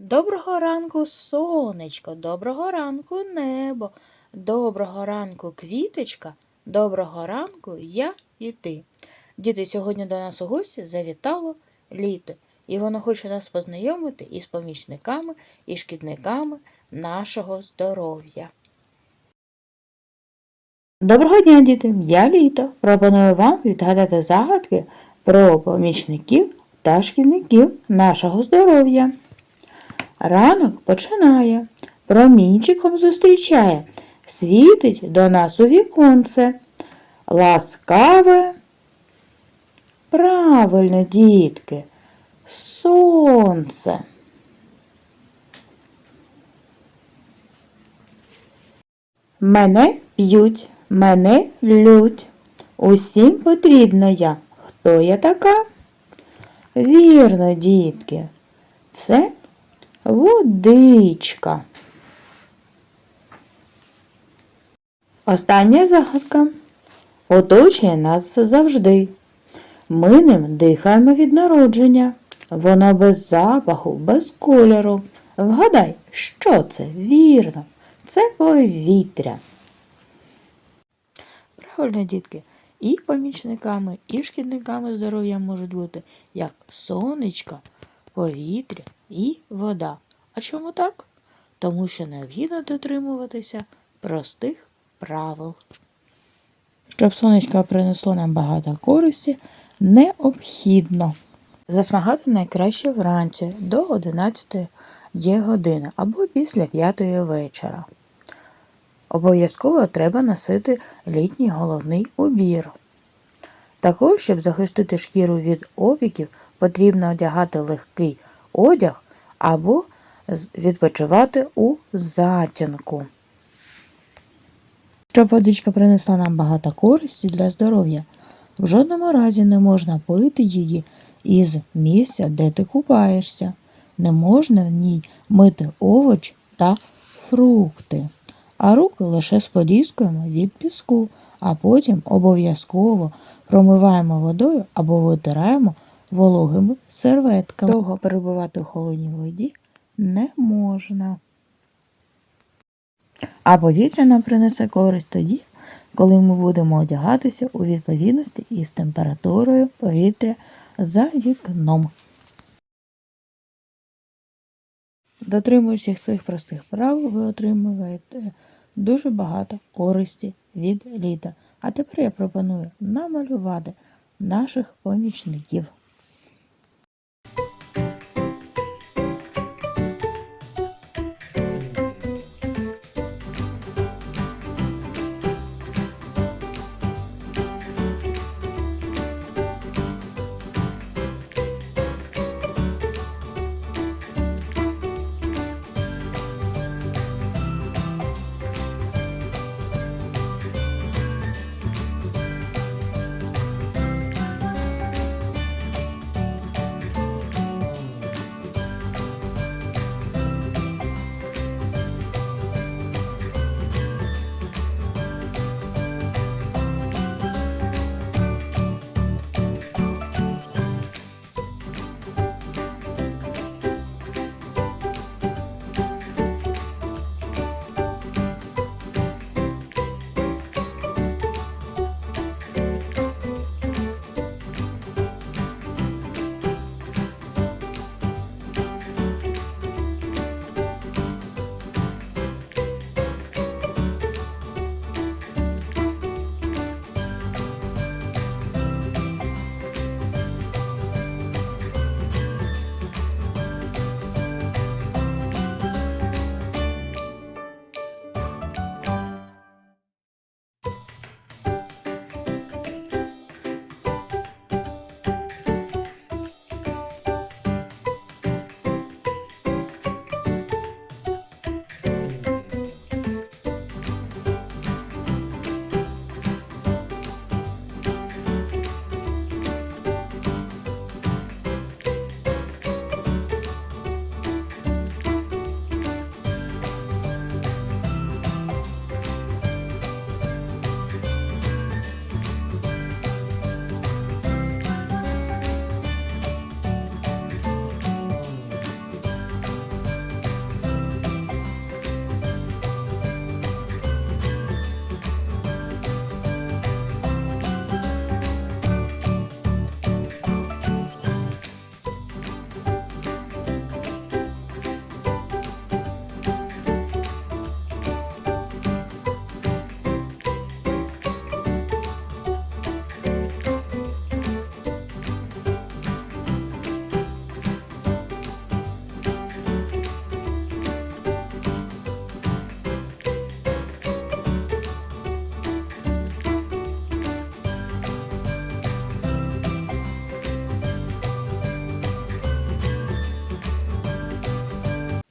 Доброго ранку, сонечко, доброго ранку, небо, доброго ранку, квіточка, доброго ранку я і ти. Діти, сьогодні до нас у гості завітало літо, і воно хоче нас познайомити із помічниками і шкідниками нашого здоров'я. Доброго дня, діти! Я літо. Пропоную вам відгадати загадки про помічників та шкідників нашого здоров'я. Ранок починає, промінчиком зустрічає, світить до нас у віконце. Ласкаве, правильно, дітки, сонце. Мене п'ють, мене лють. Усім потрібна я. Хто я така? Вірно, дітки, це водичка. Остання загадка. Оточує нас завжди. Ми ним дихаємо від народження. Воно без запаху, без кольору. Вгадай, що це? Вірно, це повітря. Правильно, дітки, і помічниками, і шкідниками здоров'я можуть бути як сонечко, повітря і вода. А чому так? Тому що необхідно дотримуватися простих правил. Щоб сонечко принесло нам багато користі, необхідно засмагати найкраще вранці до 11 години або після 5 вечора. Обов'язково треба носити літній головний убір. Також, щоб захистити шкіру від опіків, потрібно одягати легкий одяг або відпочивати у затінку. Щоб водичка принесла нам багато користі для здоров'я, в жодному разі не можна пити її із місця, де ти купаєшся. Не можна в ній мити овоч та фрукти, а руки лише споліскуємо від піску, а потім обов'язково промиваємо водою або витираємо вологими серветками. Довго перебувати у холодній воді не можна. А повітря нам принесе користь тоді, коли ми будемо одягатися у відповідності із температурою повітря за вікном. Дотримуючись цих простих правил, ви отримуєте дуже багато користі від літа. А тепер я пропоную намалювати наших помічників.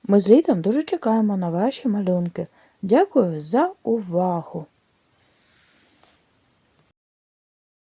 Ми з літом дуже чекаємо на ваші малюнки. Дякую за увагу!